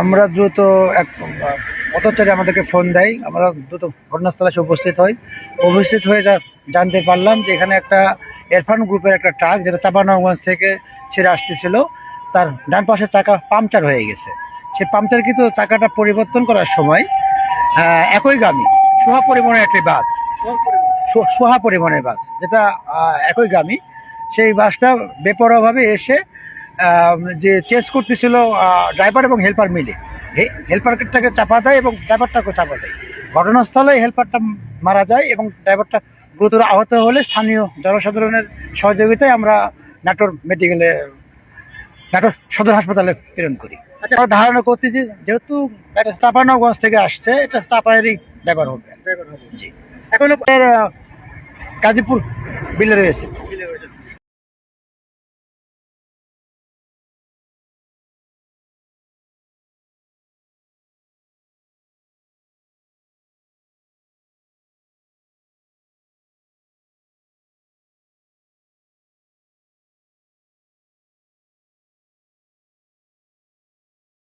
আমরা দ্রুত এক পথচারী আমাদেরকে ফোন দেয়। আমরা দ্রুত ঘটনাস্থলে এসে উপস্থিত হই। উপস্থিত হয়ে জানতে পারলাম যে এখানে একটা এরফান গ্রুপের একটা ট্রাক যেটা চাপানগঞ্জ থেকে ছেড়ে আসতেছিল, তার ডান পাশের চাকা পাংচার হয়ে গেছে। সেই পাংচার কিন্তু চাকাটা পরিবর্তন করার সময় একই একইগামী, সোহা পরিবহনের একটি বাস সোহা পরিবহনের বাস, যেটা একই একইগামী, সেই বাসটা বেপরোয়াভাবে এসে যে চেঞ্জ করতেছিল ড্রাইভার এবং হেল্পার মিলে। হেল্পারটাকে চাপা দেয় এবং ড্রাইভারটাকে চাপা দেয়। ঘটনাস্থলে হেল্পারটা মারা যায় এবং ড্রাইভারটা গুরুতর আহত হলে স্থানীয় জনসাধারণের সহযোগিতায় আমরা নাটোর মেডিকেলে নাটোর সদর হাসপাতালে প্রেরণ করি। আচ্ছা। আমরা ধারণা করতেছি যেহেতু এটা চাপানগঞ্জ থেকে আসছে এটা চাপায়েরই ড্রাইভার হবে। জি। এখন এর, গাজীপুর বিলে রয়েছে।